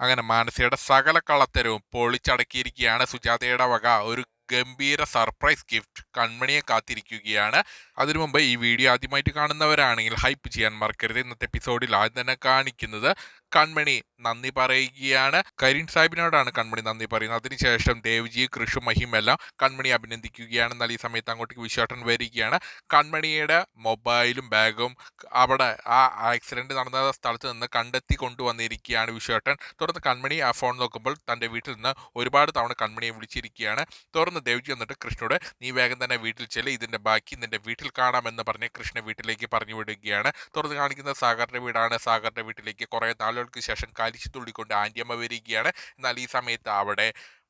അങ്ങനെ മാനസിയുടെ സകല കളത്തരവും പൊളിച്ചടക്കിയിരിക്കുകയാണ് സുജാതയുടെ വക. ഒരു ഗംഭീര സർപ്രൈസ് ഗിഫ്റ്റ് കൺമണിയെ കാത്തിരിക്കുകയാണ്. അതിനു മുമ്പ് ഈ വീഡിയോ ആദ്യമായിട്ട് കാണുന്നവരാണെങ്കിൽ ഹൈപ്പ് ചെയ്യാൻ മറക്കരുത്. ഇന്നത്തെ എപ്പിസോഡിൽ ആദ്യം തന്നെ കാണിക്കുന്നത് കൺമണി നന്ദി പറയുകയാണ്. കരീൻ സാഹിബിനോടാണ് കൺമണി നന്ദി പറയുന്നത്. അതിനുശേഷം ദേവ്ജി കൃഷു മഹിം എല്ലാം കൺമണി അഭിനന്ദിക്കുകയാണ്. എന്നാൽ ഈ സമയത്ത് അങ്ങോട്ടേക്ക് വിശ്വാട്ടൻ വരികയാണ്. കൺമണിയുടെ മൊബൈലും ബാഗും അവിടെ ആ ആക്സിഡന്റ് നടന്ന സ്ഥലത്ത് നിന്ന് കണ്ടെത്തി കൊണ്ടുവന്നിരിക്കുകയാണ് വിശ്വേട്ടൻ തുടർന്ന് കൺമണി ആ ഫോൺ നോക്കുമ്പോൾ തന്റെ വീട്ടിൽ നിന്ന് ഒരുപാട് തവണ കൺമണിയെ വിളിച്ചിരിക്കുകയാണ്. തുടർന്ന് ദേവ്ജി വന്നിട്ട് കൃഷ്ണോട് നീ വേഗം തന്നെ വീട്ടിൽ ചെല്ല്. ഇതിന്റെ ബാക്കി നിന്റെ വീട്ടിൽ കാണാമെന്ന് പറഞ്ഞ് കൃഷ്ണ വീട്ടിലേക്ക് പറഞ്ഞു വിടുകയാണ്. തുടർന്ന് കാണിക്കുന്ന സാഗറിന്റെ വീടാണ്. സാഗറിന്റെ വീട്ടിലേക്ക് കുറേ നാളുകൾക്ക് ശേഷം കലിച്ചു തുള്ളിക്കൊണ്ട് ആന്റിയമ്മ വരികയാണ്. എന്നാൽ ഈ സമയത്ത് അവിടെ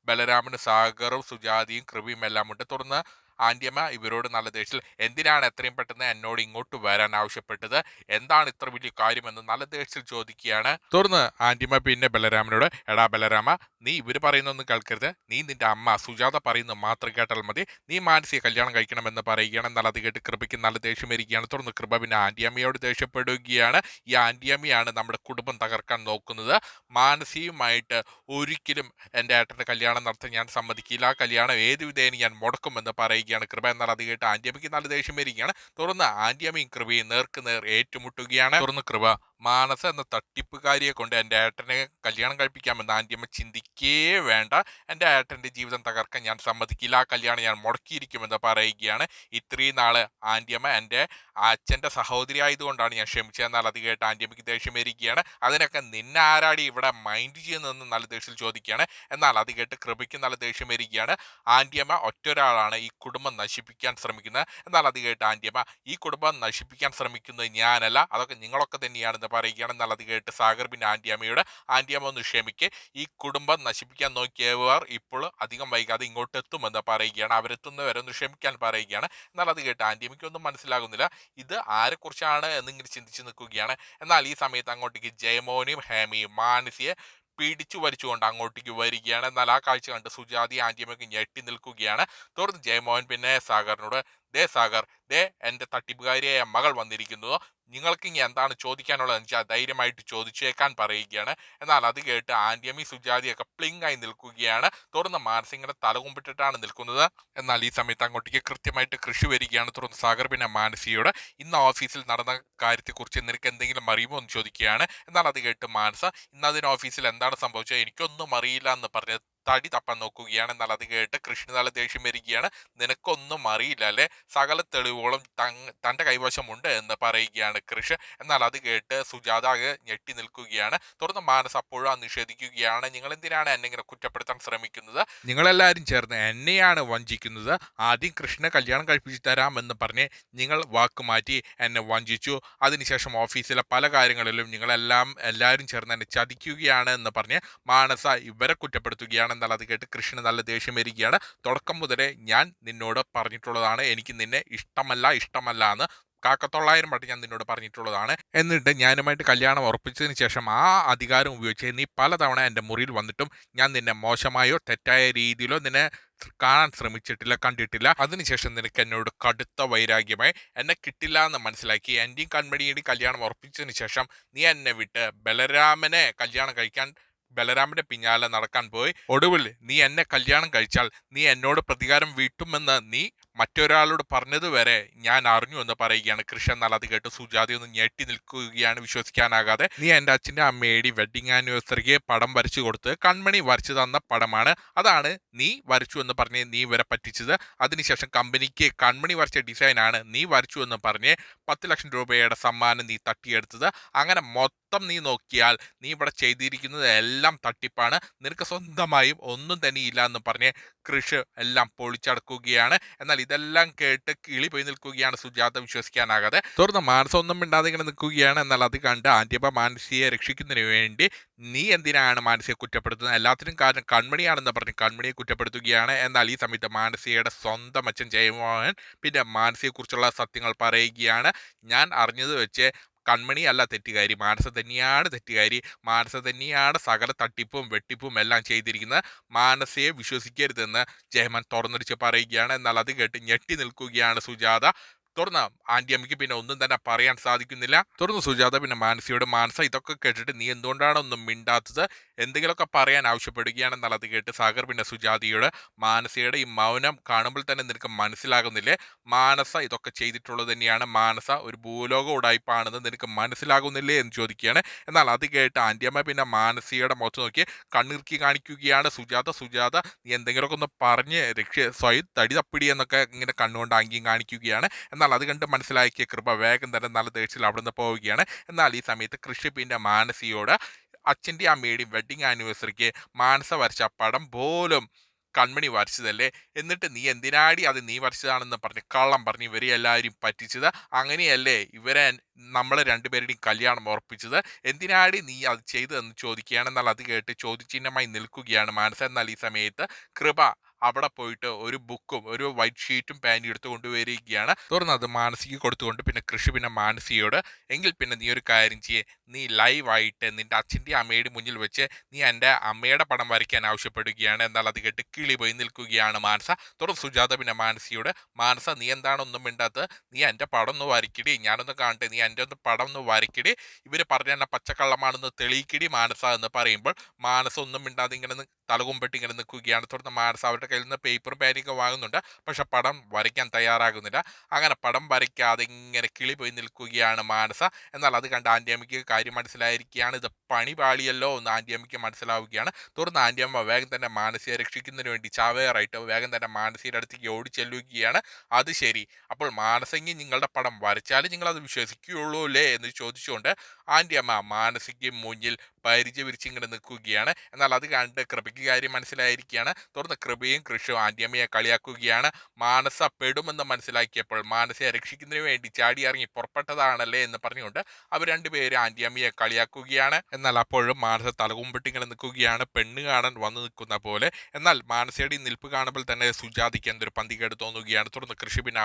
ബലരാമന് സാഗറും സുജാതിയും കൃപയും എല്ലാം ഉണ്ട് തുടർന്ന് ആന്റിയമ്മ ഇവരോട് നല്ല ദേഷ്യത്തിൽ എന്തിനാണ് എത്രയും പെട്ടെന്ന് എന്നോട് ഇങ്ങോട്ട് വരാൻ ആവശ്യപ്പെട്ടത്? എന്താണ് ഇത്ര വലിയ കാര്യമെന്ന് നല്ല ദേഷ്യത്തിൽ ചോദിക്കുകയാണ്. തുടർന്ന് ആന്റിയമ്മ പിന്നെ ബലരാമനോട് എടാ ബലരാമ നീ ഇവർ പറയുന്നൊന്നും കേൾക്കരുത്. നീ നിന്റെ അമ്മ സുജാത പറയുന്നത് മാത്രം കേട്ടാൽ മതി. നീ മാനസിക കല്യാണം കഴിക്കണമെന്ന് പറയുകയാണ്. എന്നാൽ അത് കേട്ട് കൃപയ്ക്ക് നല്ല ദേഷ്യം വരികയാണ്. തുടർന്ന് കൃപ പിന്നെ ആന്റിയമ്മയോട് ദേഷ്യപ്പെടുകയാണ്. ഈ ആന്റിയമ്മയാണ് നമ്മുടെ കുടുംബം തകർക്കാൻ നോക്കുന്നത്. മാനസികമായിട്ട് ഒരിക്കലും എന്റെ ഏട്ടന്റെ കല്യാണം നടത്താൻ ഞാൻ സമ്മതിക്കില്ല. കല്യാണം ഏത് വിധേന ഞാൻ മുടക്കുമെന്ന് പറയുകയാണ് കൃപ. എന്നാൽ അത് കേട്ട് ആന്റിയമ്മയ്ക്ക് നല്ല ദേഷ്യം വരികയാണ്. തുടർന്ന് ആന്റിയമ്മയും കൃപയും നേർക്ക് നേർ ഏറ്റുമുട്ടുകയാണ്. തുടർന്ന് കൃപ മാനസ എന്ന തട്ടിപ്പുകാരിയെ കൊണ്ട് എന്റെ ഏട്ടനെ കല്യാണം കഴിപ്പിക്കാമെന്ന് ആന്റിയമ്മ ചിന്തിക്കേ വേണ്ട. എന്റെ ഏട്ടന്റെ ജീവിതം തകർക്കാൻ ഞാൻ സമ്മതിക്കില്ല. ആ കല്യാണം ഞാൻ മുടക്കിയിരിക്കുമെന്ന് പറയുകയാണ്. ഇത്രയും നാൾ ആന്റിയമ്മ എന്റെ അച്ഛന്റെ സഹോദരി ആയതുകൊണ്ടാണ് ഞാൻ ക്ഷമിച്ചത്. എന്നാൽ അത് കേട്ട് ആന്റിയമ്മയ്ക്ക് ദേഷ്യം വരികയാണ്. അതിനൊക്കെ നിന്നെ ആരാടി ഇവിടെ മൈൻഡ് ചെയ്യുന്നതെന്ന് നല്ല ദേഷ്യത്തിൽ ചോദിക്കുകയാണ്. എന്നാൽ അത് കേട്ട് കൃപയ്ക്ക് നല്ല ദേഷ്യം വരികയാണ്. ആന്റിയമ്മ ഒറ്റൊരാളാണ് ഈ കുടുംബം നശിപ്പിക്കാൻ ശ്രമിക്കുന്നത്. എന്നാൽ അത് കേട്ട് ആന്റിയമ്മ ഈ കുടുംബം നശിപ്പിക്കാൻ ശ്രമിക്കുന്നത് ഞാനല്ല. അതൊക്കെ നിങ്ങളൊക്കെ തന്നെയാണെന്ന് പറയുകയാണ്. എന്നുള്ളത് കേട്ട് സാഗർ പിന്നെ ആന്റിയമ്മയോട് ആന്റിയമ്മ ഒന്ന് ക്ഷമിക്ക്. ഈ കുടുംബം നശിപ്പിക്കാൻ നോക്കിയവർ ഇപ്പോൾ അധികം വൈകാതെ ഇങ്ങോട്ട് എത്തുമെന്ന് പറയുകയാണ്. അവരെത്തുന്നവരെ ഒന്ന് ക്ഷമിക്കാൻ പറയുകയാണ്. എന്നാൽ അത് കേട്ട് ആന്റിയമ്മയ്ക്കൊന്നും മനസ്സിലാകുന്നില്ല. ഇത് ആരെക്കുറിച്ചാണ് എന്നിങ്ങനെ ചിന്തിച്ച് നിൽക്കുകയാണ്. എന്നാൽ ഈ സമയത്ത് അങ്ങോട്ടേക്ക് ജയമോനും ഹേമിയും മാനസിയെ പിടിച്ചു വലിച്ചുകൊണ്ട് അങ്ങോട്ടേക്ക് വരികയാണ്. എന്നാൽ ആ കാഴ്ച കണ്ട് സുജാതി ആന്റിയമ്മയ്ക്ക് ഞെട്ടി നിൽക്കുകയാണ്. തുടർന്ന് ജയമോഹൻ പിന്നെ സാഗറിനോട് ദേ സാഗർ ദേ എന്റെ തട്ടിപ്പുകാരിയായ മകൾ വന്നിരിക്കുന്നു. നിങ്ങൾക്ക് ഇനി എന്താണ് ചോദിക്കാനുള്ളതെന്ന് വെച്ചാൽ ധൈര്യമായിട്ട് ചോദിച്ചേക്കാൻ പറയുകയാണ്. എന്നാൽ അത് കേട്ട് ആന്റിയമി സുജാതിയൊക്കെ പ്ലിങ് ആയി നിൽക്കുകയാണ്. തുടർന്ന് മാനസിങ്ങനെ തലകുമ്പിട്ടിട്ടാണ് നിൽക്കുന്നത്. എന്നാൽ ഈ സമയത്ത് അങ്ങോട്ടേക്ക് കൃത്യമായിട്ട് കൃഷി വരികയാണ്. തുടർന്ന് സാഗർ പിന്നെ മാനസിയോട് ഇന്ന് ഓഫീസിൽ നടന്ന കാര്യത്തെക്കുറിച്ച് നിനക്ക് എന്തെങ്കിലും അറിയുമോ? എന്ന് ചോദിക്കുകയാണ്. എന്നാൽ അത് കേട്ട് മാനസ ഇന്ന് അതിന് ഓഫീസിൽ എന്താണ് സംഭവിച്ചത്? എനിക്കൊന്നും അറിയില്ല എന്ന് പറഞ്ഞ് തടി തപ്പാൻ നോക്കുകയാണ്. എന്നാൽ അത് കേട്ട് കൃഷ്ണ നല്ല ദേഷ്യം വരികയാണ്. നിനക്കൊന്നും അറിയില്ല അല്ലെ? സകല തെളിവുകളും തന്റെ കൈവശമുണ്ട് എന്ന് പറയുകയാണ് കൃഷ് എന്നാൽ അത് കേട്ട് സുജാത ഞെട്ടി നിൽക്കുകയാണ്. തുടർന്ന് മാനസ് അപ്പോഴും നിഷേധിക്കുകയാണ്. നിങ്ങൾ എന്തിനാണ് എന്നെ ഇങ്ങനെ കുറ്റപ്പെടുത്താൻ ശ്രമിക്കുന്നത്? നിങ്ങളെല്ലാവരും ചേർന്ന് എന്നെയാണ് വഞ്ചിക്കുന്നത്. ആദ്യം കൃഷ്ണനെ കല്യാണം കഴിപ്പിച്ചു തരാമെന്ന് പറഞ്ഞ് നിങ്ങൾ വാക്ക് മാറ്റി എന്നെ വഞ്ചിച്ചു. അതിനുശേഷം ഓഫീസിലെ പല കാര്യങ്ങളിലും നിങ്ങളെല്ലാം എല്ലാവരും ചേർന്ന് എന്നെ ചതിക്കുകയാണ് എന്ന് പറഞ്ഞ് മാനസ ഇവരെ കുറ്റപ്പെടുത്തുകയാണ്. എന്നാൽ അത് കേട്ട് കൃഷ്ണന് നല്ല ദേഷ്യം വരികയാണ്. തുടക്കം മുതലേ ഞാൻ നിന്നോട് പറഞ്ഞിട്ടുള്ളതാണ്. എനിക്ക് നിന്നെ ഇഷ്ടമല്ല ഇഷ്ടമല്ല എന്ന് കാക്കത്തൊള്ളായിരം വട്ടം ഞാൻ നിന്നോട് പറഞ്ഞിട്ടുള്ളതാണ്. എന്നിട്ട് ഞാനുമായിട്ട് കല്യാണം ഉറപ്പിച്ചതിന് ശേഷം ആ അധികാരം ഉപയോഗിച്ച് നീ പലതവണ എന്റെ മുറിയിൽ വന്നിട്ടും ഞാൻ നിന്നെ മോശമായോ തെറ്റായ രീതിയിലോ നിന്നെ കാണാൻ ശ്രമിച്ചിട്ടില്ല കണ്ടിട്ടില്ല. അതിനുശേഷം നിനക്ക് എന്നോട് കടുത്ത വൈരാഗ്യമായി. എന്നെ കിട്ടില്ല എന്ന് മനസ്സിലാക്കി എന്റെയും കൺമണിയുടെയും കല്യാണം ഉറപ്പിച്ചതിന് ശേഷം നീ എന്നെ വിട്ട് ബലരാമനെ കല്യാണം കഴിക്കാൻ ബലരാമന്റെ പിന്നാലെ നടക്കാൻ പോയി. ഒടുവിൽ നീ എന്നെ കല്യാണം കഴിച്ചാൽ നീ എന്നോട് പ്രതികാരം വീട്ടുമെന്ന് നീ മറ്റൊരാളോട് പറഞ്ഞതുവരെ ഞാൻ അറിഞ്ഞു എന്ന് പറയുകയാണ് കൃഷ്ണൻ. എന്നാൽ അത് കേട്ട് സുജാതി ഒന്ന് ഞെട്ടി നിൽക്കുകയാണ് വിശ്വസിക്കാനാകാതെ. നീ എന്റെ അച്ഛന്റെ അമ്മയുടെ വെഡിങ് ആനിവേഴ്സറിക്ക് പടം വരച്ചു കൊടുത്ത് കൺമണി വരച്ചു തന്ന പടമാണ്. അതാണ് നീ വരച്ചു എന്ന് പറഞ്ഞ് നീ ഇവരെ പറ്റിച്ചത്. അതിനുശേഷം കമ്പനിക്ക് കൺമണി വരച്ച ഡിസൈനാണ് നീ വരച്ചു എന്ന് പറഞ്ഞ് പത്ത് ലക്ഷം രൂപയുടെ സമ്മാനം നീ തട്ടിയെടുത്തത്. അങ്ങനെ മൊത്തം നീ നോക്കിയാൽ നീ ഇവിടെ ചെയ്തിരിക്കുന്നത് എല്ലാം തട്ടിപ്പാണ്. നിനക്ക് സ്വന്തമായും ഒന്നും തന്നെ ഇല്ല എന്ന് പറഞ്ഞ് കൃഷി എല്ലാം പൊളിച്ചടക്കുകയാണ്. എന്നാൽ ഇതെല്ലാം കേട്ട് കിളി പോയി നിൽക്കുകയാണ് സുജാത വിശ്വസിക്കാനാകാതെ. തുടർന്ന് മാനസം ഒന്നും മിണ്ടാതെ ഇങ്ങനെ നിൽക്കുകയാണ്. എന്നാൽ അത് കണ്ട് ആന്റിയപ്പ മാനസിയെ രക്ഷിക്കുന്നതിന് വേണ്ടി നീ എന്തിനാണ് മാനസിയെ കുറ്റപ്പെടുത്തുന്നത്? എല്ലാത്തിനും കാരണം കൺമണിയാണെന്ന് പറഞ്ഞ് കൺമണിയെ കുറ്റപ്പെടുത്തുകയാണ്. എന്നാൽ ഈ സമയത്ത് മാനസികയുടെ സ്വന്തം അച്ഛൻ ജയമോഹൻ പിന്നെ മാനസിയെക്കുറിച്ചുള്ള സത്യങ്ങൾ പറയുകയാണ്. ഞാൻ അറിഞ്ഞത് വെച്ച് കൺമണി അല്ല തെറ്റുകാരി മാനസ തന്നെയാണ് തെറ്റുകാരി മാനസ തന്നെയാണ് സകല തട്ടിപ്പും വെട്ടിപ്പും എല്ലാം ചെയ്തിരിക്കുന്നത് മാനസയെ വിശ്വസിക്കരുതെന്ന് ജയമാൻ തുറന്നടിച്ച് പറയുകയാണ്. എന്നാൽ അത് കേട്ട് ഞെട്ടി നിൽക്കുകയാണ് സുജാത. തുറന്ന്. ആന്റിയമ്മയ്ക്ക് പിന്നെ ഒന്നും തന്നെ പറയാൻ സാധിക്കുന്നില്ല. തുടർന്ന് സുജാത പിന്നെ മാനസിയോട് മാനസ ഇതൊക്കെ കേട്ടിട്ട് നീ എന്തുകൊണ്ടാണ് ഒന്നും മിണ്ടാത്തത്? എന്തെങ്കിലുമൊക്കെ പറയാൻ ആവശ്യപ്പെടുകയാണെന്നുള്ളത് കേട്ട് സാഗർ പിന്നെ സുജാതയോട് മാനസയുടെ ഈ മൗനം കാണുമ്പോൾ തന്നെ നിനക്ക് മനസ്സിലാകുന്നില്ലേ? മാനസ ഇതൊക്കെ ചെയ്തിട്ടുള്ളത് തന്നെയാണ്. മാനസ ഒരു ഭൂലോക ഉടായ്പാണെന്ന് നിനക്ക് മനസ്സിലാകുന്നില്ലേ? എന്ന് ചോദിക്കുകയാണ്. എന്നാൽ അത് കേട്ട് ആന്റിയമ്മ പിന്നെ മാനസിയുടെ മുഖത്ത് നോക്കി കണ്ണിറുക്കി കാണിക്കുകയാണ് സുജാത. സുജാത നീ എന്തെങ്കിലുമൊക്കെ ഒന്ന് പറഞ്ഞ് രക്ഷ സ്വയം തടി തപ്പിടി എന്നൊക്കെ ഇങ്ങനെ കണ്ണുകൊണ്ട് ആംഗ്യം കാണിക്കുകയാണ്. എന്നാൽ അത് കണ്ട് മനസ്സിലാക്കിയ കൃപ വേഗം തന്നെ നല്ല ദേഷ്യത്തിൽ അവിടുന്ന് പോവുകയാണ്. എന്നാൽ ഈ സമയത്ത് കൃഷിപ്പിന്റെ മാനസിയോട് അച്ഛന്റെ അമ്മയുടെയും വെഡിങ് ആനിവേഴ്സറിക്ക് മാനസ വരച്ച പടം പോലും കൺമണി വരച്ചതല്ലേ? എന്നിട്ട് നീ എന്തിനാടി അത് നീ വരച്ചതാണെന്ന് പറഞ്ഞ് കള്ളം പറഞ്ഞ് ഇവരെ എല്ലാവരും പറ്റിച്ചത്? അങ്ങനെയല്ലേ ഇവരെ നമ്മളെ രണ്ടുപേരുടെയും കല്യാണം ഉറപ്പിച്ചത്? എന്തിനാടി നീ അത് ചെയ്തതെന്ന് ചോദിക്കുകയാണ്. എന്നാൽ അത് കേട്ട് ചോദ്യചിഹ്നമായി നിൽക്കുകയാണ് മാനസ. എന്നാൽ ഈ സമയത്ത് കൃപ അവിടെ പോയിട്ട് ഒരു ബുക്കും ഒരു വൈറ്റ് ഷീറ്റും പാനി എടുത്ത് കൊണ്ടുവരികയാണ്. തുടർന്ന് അത് മാനസിക്ക് കൊടുത്തുകൊണ്ട് പിന്നെ കൃഷി പിന്നെ മാനസിയോട് എങ്കിൽ പിന്നെ നീ ഒരു കാര്യം ചെയ്യേ. നീ ലൈവായിട്ട് നിന്റെ അച്ഛന്റെ അമ്മയുടെ മുന്നിൽ വെച്ച് നീ എന്റെ അമ്മയുടെ പടം വരയ്ക്കാൻ ആവശ്യപ്പെടുകയാണ്. എന്നാൽ അത് കേട്ട് കിളി പോയി നിൽക്കുകയാണ് മാനസ. തുടർന്ന് സുജാത പിന്നെ മാനസിയോട് മാനസ നീ എന്താണൊന്നും മിണ്ടാത്ത നീ എന്റെ പടം ഒന്ന് വരയ്ക്കിടി. ഞാനൊന്ന് കാണട്ടെ. നീ എന്റെ ഒന്ന് പടം ഒന്ന് വരയ്ക്കിടി. ഇവർ പറഞ്ഞ എന്നെ പച്ചക്കള്ളമാണെന്ന് തെളിയിക്കിടി മാനസ എന്ന് പറയുമ്പോൾ മാനസ ഒന്നും മിണ്ടാതെ ഇങ്ങനെ നി- ഇങ്ങനെ നിൽക്കുകയാണ്. തുടർന്ന് മാനസ അവരുടെ കയ്യിൽ നിന്ന് പേപ്പറും പേനയൊക്കെ വാങ്ങുന്നുണ്ട്. പക്ഷെ പടം വരയ്ക്കാൻ തയ്യാറാകുന്നില്ല. അങ്ങനെ പടം വരയ്ക്കാതെ ഇങ്ങനെ കിളി പോയി നിൽക്കുകയാണ് മാനസ. എന്നാൽ അത് കണ്ട് ആന്റിയമ്മയ്ക്ക് കാര്യം മനസ്സിലായിരിക്കുകയാണ്. ഇത് പണി പാളിയല്ലോ എന്ന് ആന്റിയമ്മയ്ക്ക് മനസ്സിലാവുകയാണ്. തുടർന്ന് ആന്റിയമ്മ വേഗം തന്നെ മാനസിയെ രക്ഷിക്കുന്നതിന് വേണ്ടി ചാവേറായിട്ട് വേഗം തന്നെ മാനസിയുടെ അടുത്തേക്ക് ഓടിച്ചെല്ലുകയാണ് അത് ശരി. അപ്പോൾ മാനസങ്ങി നിങ്ങളുടെ പടം വരച്ചാലും നിങ്ങളത് വിശ്വസിക്കുകയുള്ളൂ അല്ലേ എന്ന് ചോദിച്ചുകൊണ്ട് ആന്റിയമ്മ മാനസിക്ക് മുന്നിൽ പരിചയ വിരിച്ചിങ്ങനെ നിൽക്കുകയാണ്. എന്നാൽ അത് കണ്ട് കൃപയ്ക്ക് കാര്യം മനസ്സിലായിരിക്കുകയാണ്. തുടർന്ന് കൃപയും കൃഷും ആന്റിയമ്മയെ കളിയാക്കുകയാണ്. മാനസ പെടുമെന്ന് മനസ്സിലാക്കിയപ്പോൾ മാനസയെ രക്ഷിക്കുന്നതിന് വേണ്ടി ചാടി ഇറങ്ങി പുറപ്പെട്ടതാണല്ലേ എന്ന് പറഞ്ഞുകൊണ്ട് അവർ രണ്ടുപേരും ആന്റിയമ്മയെ കളിയാക്കുകയാണ്. എന്നാൽ അപ്പോഴും മാനസ തലകുമ്പിട്ട് ഇങ്ങനെ നിൽക്കുകയാണ്. പെണ്ണ് കാണാൻ വന്നു നിൽക്കുന്ന പോലെ. എന്നാൽ മാനസയുടെ നിൽപ്പ് കാണുമ്പോൾ തന്നെ സുജാതിക്ക് എന്തൊരു പന്തികേട് തോന്നുകയാണ്. തുടർന്ന് കൃഷി പിന്നെ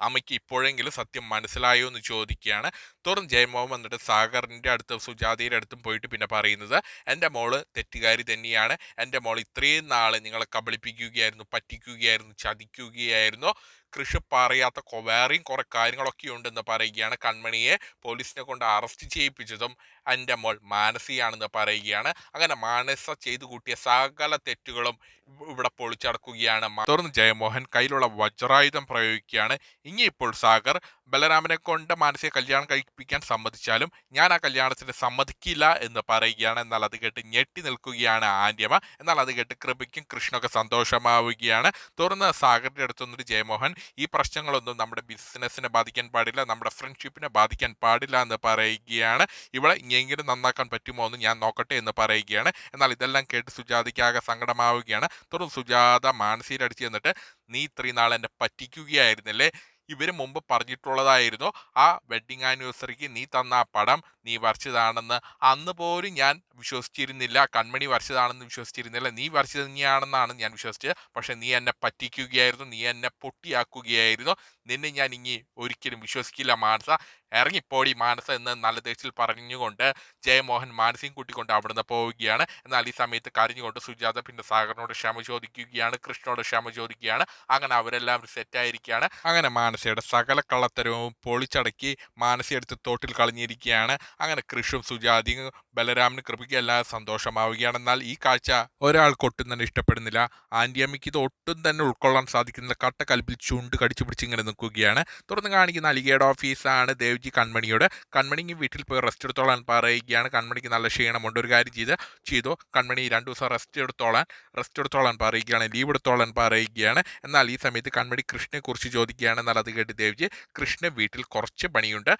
അമ്മയ്ക്ക് ഇപ്പോഴെങ്കിലും സത്യം മനസ്സിലായോ എന്ന് ചോദിക്കുകയാണ്. തുടർന്ന് ജയമോഹൻ വന്നിട്ട് സാഗറിന്റെ അടുത്ത് സുജാതയുടെ അടുത്തും പോയിട്ട് പിന്നെ പറയുന്നത്. എന്റെ മോൾ തെറ്റുകാരി തന്നെയാണ്. എന്റെ മോൾ ഇത്രയും നാൾ നിങ്ങളെ കബളിപ്പിക്കുകയായിരുന്നു പറ്റിക്കുകയായിരുന്നു ചതിക്കുകയായിരുന്നു. കൃഷി പറയാത്ത കൊ- വേറെയും കുറെ കാര്യങ്ങളൊക്കെ ഉണ്ടെന്ന് പറയുകയാണ്. കൺമണിയെ പോലീസിനെ കൊണ്ട് അറസ്റ്റ് ചെയ്യിപ്പിച്ചതും എന്റെ മോൾ മാനസിയാണെന്ന് പറയുകയാണ്. അങ്ങനെ മാനസ ചെയ്തു കൂട്ടിയ സകല തെറ്റുകളും ഇവ- ഇവിടെ പൊളിച്ചടക്കുകയാണ്. തുടർന്ന് ജയമോഹൻ കയ്യിലുള്ള വജ്രായുധം പ്രയോഗിക്കുകയാണ്. ഇനിയിപ്പോൾ സാഗർ ബലരാമനെ കൊണ്ട് മാനസിക കല്യാണം കഴിപ്പിക്കാൻ സമ്മതിച്ചാലും ഞാൻ ആ കല്യാണത്തിന് സമ്മതിക്കില്ല എന്ന് പറയുകയാണ്. എന്നാൽ അത് കേട്ട് ഞെട്ടി നിൽക്കുകയാണ് ആന്റിയമ്മ എന്നാൽ അത് കേട്ട് കൃപയ്ക്കും കൃഷ്ണൊക്കെ സന്തോഷമാവുകയാണ്. തുടർന്ന് സാഗറിന്റെ അടുത്ത് ജയമോഹൻ ഈ പ്രശ്നങ്ങളൊന്നും നമ്മുടെ ബിസിനസ്സിനെ ബാധിക്കാൻ പാടില്ല നമ്മുടെ ഫ്രണ്ട്ഷിപ്പിനെ ബാധിക്കാൻ പാടില്ല എന്ന് പറയുകയാണ്. ഇവിടെ ഇനിയെങ്കിലും നന്നാക്കാൻ പറ്റുമോ എന്ന് ഞാൻ നോക്കട്ടെ എന്ന് പറയുകയാണ്. എന്നാൽ ഇതെല്ലാം കേട്ട് സുജാതയ്ക്കാകെ സങ്കടമാവുകയാണ്. തുടർന്ന് സുജാത മാനസിയിൽ അടിച്ചു ചെന്നിട്ട് നീ ഇത്രയും നാൾ എന്നെ പറ്റിക്കുകയായിരുന്നല്ലേ? ഇവർ മുമ്പ് പറഞ്ഞിട്ടുള്ളതായിരുന്നു. ആ വെഡിങ് ആനിവേഴ്സറിക്ക് നീ തന്ന ആ പടം നീ വരച്ചതാണെന്ന്. അന്ന് പോലും ഞാൻ വിശ്വസിച്ചിരുന്നില്ല കൺമണി വരച്ചതാണെന്ന് വിശ്വസിച്ചിരുന്നില്ല. നീ വരച്ചത് നീയാണെന്നാണ് ഞാൻ വിശ്വസിച്ചത്. പക്ഷേ നീ എന്നെ പറ്റിക്കുകയായിരുന്നു നീ എന്നെ പൊട്ടിയാക്കുകയായിരുന്നു. നിന്നെ ഞാൻ ഇനി ഒരിക്കലും വിശ്വസിക്കില്ല മാനസ. ഇറങ്ങിപ്പോടി മാനസ എന്ന് നല്ല ദേഷ്യത്തിൽ പറഞ്ഞുകൊണ്ട് ജയമോഹൻ മാനസിയും കൂട്ടിക്കൊണ്ട് അവിടുന്ന് പോവുകയാണ്. എന്നാൽ ഈ സമയത്ത് കരഞ്ഞുകൊണ്ട് സുജാത പിന്നെ സാഗറിനോട് ക്ഷമ ചോദിക്കുകയാണ് കൃഷ്ണനോട് ക്ഷമ ചോദിക്കുകയാണ്. അങ്ങനെ അവരെല്ലാം സെറ്റായിരിക്കുകയാണ്. അങ്ങനെ മാനസയുടെ സകല കള്ളത്തരവും പൊളിച്ചടക്കി മാനസിയെടുത്ത് തോട്ടിൽ കളഞ്ഞിരിക്കുകയാണ്. അങ്ങനെ കൃഷും സുജാതിയും ബലരാമനും കൃപയ്ക്കും എല്ലാം സന്തോഷമാവുകയാണ് എന്നാൽ ഈ കാഴ്ച ഒരാൾക്ക് ഒട്ടും തന്നെ ഇഷ്ടപ്പെടുന്നില്ല. ആന്റിയമ്മയ്ക്ക് ഇത് ഒട്ടും തന്നെ ഉൾക്കൊള്ളാൻ സാധിക്കുന്നില്ല. കട്ട കൽപ്പിൽ ചുണ്ട് കടിച്ചു പിടിച്ച് ഇങ്ങനെ നിൽക്കുകയാണ്. തുറന്ന് കാണിക്കുന്ന അലിഗയുടെ ഓഫീസാണ് ദേവ്ജി കൺമണിയോട്. കൺമണി വീട്ടിൽ പോയി റെസ്റ്റ് എടുത്തോളാൻ പറയുകയാണ്. കൺമണിക്ക് നല്ല ക്ഷീണമുണ്ട്. ഒരു കാര്യം ചെയ്ത് ചെയ്തു. കൺമണി രണ്ട് ദിവസം റെസ്റ്റ് എടുത്തോളാൻ റെസ്റ്റ് എടുത്തോളാൻ പറയുകയാണ്. ലീവ് എടുത്തോളാൻ പറയുകയാണ്. എന്നാൽ ഈ സമയത്ത് കൺമണി കൃഷ്ണനെ കുറിച്ച് ചോദിക്കുകയാണ്. എന്നാൽ അത് കേട്ട് ദേവ്ജി കൃഷ്ണ വീട്ടിൽ കുറച്ച് പണിയുണ്ട്.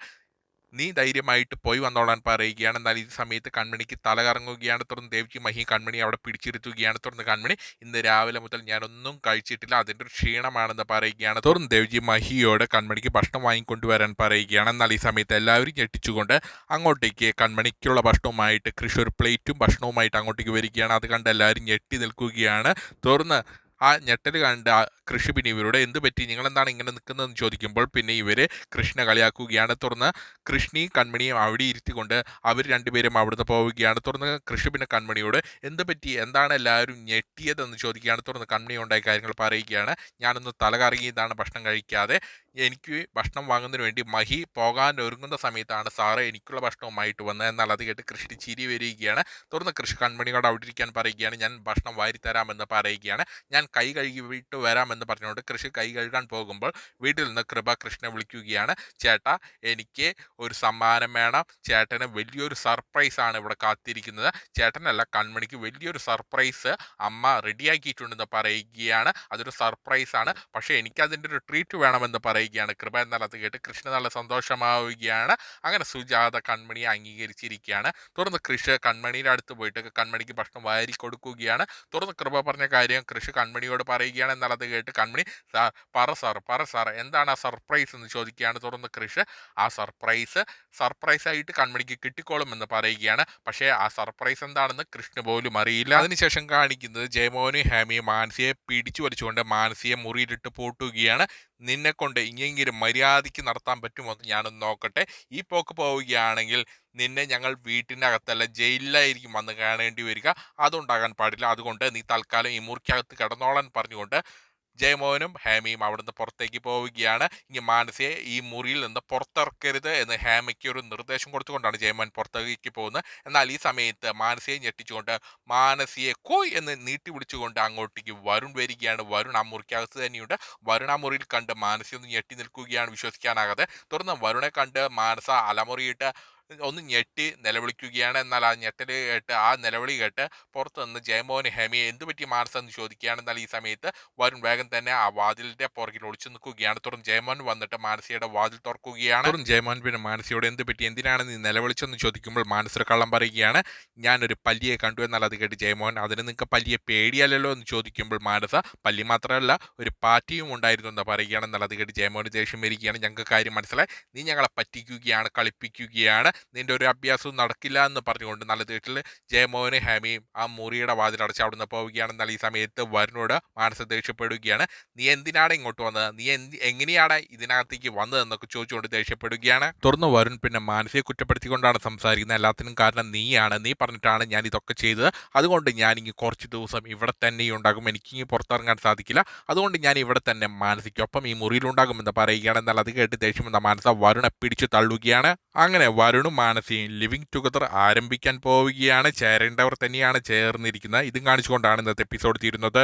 നീ ധൈര്യമായിട്ട് പോയി വന്നോളാൻ പറയുകയാണ്. എന്നാൽ ഈ സമയത്ത് കൺമണിക്ക് തല കറങ്ങുകയാണ്. തുടർന്ന് ദേവ്ജി മഹി കൺമണി അവിടെ പിടിച്ചിരുത്തുകയാണ്. തുടർന്ന് കൺമണി ഇന്ന് രാവിലെ മുതൽ ഞാനൊന്നും കഴിച്ചിട്ടില്ല. അതിന്റെ ഒരു ക്ഷീണമാണെന്ന് പറയുകയാണ്. തുടർന്ന് ദേവ്ജി മഹിയോട് കൺമണിക്ക് ഭക്ഷണം വാങ്ങിക്കൊണ്ടുവരാൻ പറയുകയാണ്. എന്നാൽ ഈ സമയത്ത് എല്ലാവരും ഞെട്ടിച്ചുകൊണ്ട് അങ്ങോട്ടേക്ക് കൺമണിക്കുള്ള ഭക്ഷണവുമായിട്ട് കൃഷി ഒരു പ്ലേറ്റും ഭക്ഷണവുമായിട്ട് അങ്ങോട്ടേക്ക് വരികയാണ്. അത് കണ്ട് എല്ലാവരും ഞെട്ടി നിൽക്കുകയാണ്. തുടർന്ന് ആ ഞെട്ടൽ കണ്ട് കൃഷി പിന്നെ ഇവരോട് എന്ത് പറ്റി? നിങ്ങൾ എന്താണ് ഇങ്ങനെ നിൽക്കുന്നതെന്ന് ചോദിക്കുമ്പോൾ പിന്നെ ഇവർ കൃഷ്ണ കളിയാക്കുകയാണ്. തുടർന്ന് കൃഷ്ണി കൺമണിയും അവിടെ ഇരുത്തിക്കൊണ്ട് അവർ രണ്ടുപേരും അവിടുന്ന് പോവുകയാണ്. തുടർന്ന് കൃഷി പിന്നെ കൺമണിയോട് എന്ത് പറ്റി? എന്താണ് എല്ലാവരും ഞെട്ടിയതെന്ന് ചോദിക്കുകയാണ്. തുടർന്ന് കൺമണി ഉണ്ടായ കാര്യങ്ങൾ പറയുകയാണ്. ഞാനൊന്ന് തലകറങ്ങിയതാണ് ഭക്ഷണം കഴിക്കാതെ എനിക്ക് ഭക്ഷണം വാങ്ങുന്നതിന് വേണ്ടി മഹി പോകാൻ ഒരുങ്ങുന്ന സമയത്താണ് സാറ് എനിക്കുള്ള ഭക്ഷണവുമായിട്ട് വന്നത്. എന്നാൽ അത് കേട്ട് കൃഷി ചിരി വരികയാണ്. തുടർന്ന് കൃഷി കൺമണിയോട് അവിടെ ഇരിക്കാൻ പറയുകയാണ്. ഞാൻ ഭക്ഷണം വാരിത്തരാമെന്ന് പറയുകയാണ്. ഞാൻ കൈ കഴുകി വിട്ട് വരാമെന്ന് പറഞ്ഞുകൊണ്ട് കൃഷി കൈ കഴുകാൻ പോകുമ്പോൾ വീട്ടിൽ നിന്ന് കൃപ കൃഷ്ണനെ വിളിക്കുകയാണ്. ചേട്ടാ എനിക്ക് ഒരു സമ്മാനം വേണം. ചേട്ടന് വലിയൊരു സർപ്രൈസ് ആണ് ഇവിടെ കാത്തിരിക്കുന്നത്. ചേട്ടനല്ല കൺമണിക്ക് വലിയൊരു സർപ്രൈസ് അമ്മ റെഡിയാക്കിയിട്ടുണ്ടെന്ന് പറയുകയാണ്. അതൊരു സർപ്രൈസ് ആണ്. പക്ഷേ എനിക്കതിന്റെ ഒരു ട്രീറ്റ് വേണമെന്ന് പറയുകയാണ് കൃപ എന്നാലത്ത് കേട്ട് കൃഷ്ണ നല്ല സന്തോഷമാവുകയാണ്. അങ്ങനെ സുജാത കൺമണിയെ അംഗീകരിച്ചിരിക്കുകയാണ്. തുടർന്ന് കൃഷ് കൺമണിയുടെ അടുത്ത് പോയിട്ട് കൺമണിക്ക് ഭക്ഷണം വാരി കൊടുക്കുകയാണ്. തുടർന്ന് കൃപ പറഞ്ഞ കാര്യം കൃഷി കൺമണിയോട് പറയുകയാണ് എന്നാൽ അത് കേട്ട് കൺമണി പറ സാർ പറ സാർ എന്താണ് ആ സർപ്രൈസ്? എന്ന് ചോദിക്കുകയാണ്. തുടർന്ന് കൃഷ് ആ സർപ്രൈസ് സർപ്രൈസ് ആയിട്ട് കൺമണിക്ക് കിട്ടിക്കോളും എന്ന് പറയുകയാണ്. പക്ഷേ ആ സർപ്രൈസ് എന്താണെന്ന് കൃഷ്ണ പോലും അറിയില്ല. അതിനുശേഷം കാണിക്കുന്നത് ജയമോനും ഹാമിയും മാനസിയെ പിടിച്ചു വലിച്ചുകൊണ്ട് മാനസിയെ മുറിയിലിട്ട് പൂട്ടുകയാണ്. നിന്നെ കൊണ്ട് ഇങ്ങെങ്കിലും മര്യാദയ്ക്ക് നടത്താൻ പറ്റുമോ എന്ന് ഞാനൊന്ന് നോക്കട്ടെ. ഈ പോക്ക് പോവുകയാണെങ്കിൽ നിന്നെ ഞങ്ങൾ വീട്ടിനകത്തല്ല ജയിലിലായിരിക്കും വന്ന് കാണേണ്ടി വരിക. അതുണ്ടാകാൻ പാടില്ല. അതുകൊണ്ട് നീ തൽക്കാലം ഈ മുറിക്കകത്ത് കിടന്നോളാൻ പറഞ്ഞുകൊണ്ട് ജയമോഹനും ഹാമിയും അവിടുന്ന് പുറത്തേക്ക് പോവുകയാണ്. ഇനി മാനസിയെ ഈ മുറിയിൽ നിന്ന് പുറത്തിറക്കരുത് എന്ന് ഹാമയ്ക്ക് ഒരു നിർദ്ദേശം കൊടുത്തുകൊണ്ടാണ് ജയമോഹൻ പുറത്തേക്ക് പോകുന്നത്. എന്നാൽ ഈ സമയത്ത് മാനസിയെ ഞെട്ടിച്ചുകൊണ്ട് മാനസിയെ കോയ് എന്ന് നീട്ടി പിടിച്ചുകൊണ്ട് അങ്ങോട്ടേക്ക് വരുൺ വരികയാണ്. വരുൺ ആ മുറിക്കകത്ത് തന്നെയുണ്ട്. വരുൺ ആ മുറിയിൽ കണ്ട് മാനസി ഒന്ന് ഞെട്ടി നിൽക്കുകയാണ് വിശ്വസിക്കാനാകാതെ. തുടർന്ന് വരുണെ കണ്ട് മാനസ അലമുറിയിട്ട് ഒന്ന് ഞെട്ടി നിലവിളിക്കുകയാണ്. എന്നാൽ ആ ഞെട്ടൽ കേട്ട് ആ നിലവിളി കേട്ട് പുറത്ത് നിന്ന് ജയമോഹൻ ഹെമിയെ എന്ത് പറ്റി എന്ന് ചോദിക്കുകയാണ്. എന്നാൽ ഈ സമയത്ത് വരുൺ വേഗം തന്നെ ആ വാതിലിന്റെ പുറകിൽ ഒളിച്ചു നിൽക്കുകയാണ്. തുടർന്ന് ജയമോഹൻ വന്നിട്ട് മാനസിയുടെ വാതിൽ തുറക്കുകയാണ്. തുടർന്ന് ജയമോഹൻ പിന്നെ മാനസിയോട് എന്ത് പറ്റി? എന്തിനാണ് നീ നിലവിളിച്ചെന്ന് ചോദിക്കുമ്പോൾ മാനസർ കള്ളം പറയുകയാണ്. ഞാനൊരു പല്ലിയെ കണ്ടു എന്നാൽ അത് കേട്ട് ജയമോഹൻ അതിന് നിങ്ങൾക്ക് പല്ലിയെ പേടിയല്ലല്ലോ എന്ന് ചോദിക്കുമ്പോൾ മാനസ പല്ലി മാത്രമല്ല ഒരു പാറ്റിയും ഉണ്ടായിരുന്നു എന്ന് പറയുകയാണ്. എന്നാൽ അത് കേട്ട് ജയമോഹൻ ദേഷ്യം വരികയാണ്. ഞങ്ങൾക്ക് കാര്യം മനസ്സിലായി. നീ ഞങ്ങളെ പറ്റിക്കുകയാണ് കളിപ്പിക്കുകയാണ്. നിന്റെ ഒരു അഭ്യാസവും നടക്കില്ല എന്ന് പറഞ്ഞുകൊണ്ട് നല്ല തീട്ടിൽ ജയമോഹന് ഹാമിയും ആ മുറിയുടെ വാതിലടച്ച് അവിടുന്ന് പോവുകയാണ് എന്നാൽ ഈ സമയത്ത് വരുണോട് മാനസ ദേഷ്യപ്പെടുകയാണ്. നീ എന്തിനാണ് ഇങ്ങോട്ട് വന്നത്? നീ എന്ത് എങ്ങനെയാണ് ഇതിനകത്തേക്ക് വന്നതെന്നൊക്കെ ചോദിച്ചുകൊണ്ട് ദേഷ്യപ്പെടുകയാണ്. തുറന്ന് വരുൺ പിന്നെ മാനസിയെ കുറ്റപ്പെടുത്തിക്കൊണ്ടാണ് സംസാരിക്കുന്നത്. എല്ലാത്തിനും കാരണം നീയാണ്. നീ പറഞ്ഞിട്ടാണ് ഞാൻ ഇതൊക്കെ ചെയ്തത്. അതുകൊണ്ട് ഞാൻ ഇനി കുറച്ച് ദിവസം ഇവിടെ തന്നെ ഉണ്ടാകും. എനിക്ക് ഇനി പുറത്തിറങ്ങാൻ സാധിക്കില്ല. അതുകൊണ്ട് ഞാൻ ഇവിടെ തന്നെ മാനസിക്കൊപ്പം ഈ മുറിയിലുണ്ടാകുമെന്ന് പറയുകയാണ് എന്നാൽ അത് കേട്ട് ദേഷ്യം വന്ന മാനസ വരുണെ പിടിച്ചു തള്ളുകയാണ്. അങ്ങനെ വരുണും മാനസിയും ലിവിങ് ടുഗദർ ആരംഭിക്കാൻ പോവുകയാണ്. ചേരേണ്ടവർ തന്നെയാണ് ചേർന്നിരിക്കുന്നത്. ഇതും കാണിച്ചുകൊണ്ടാണ് ഇന്നത്തെ എപ്പിസോഡ് തീരുന്നത്.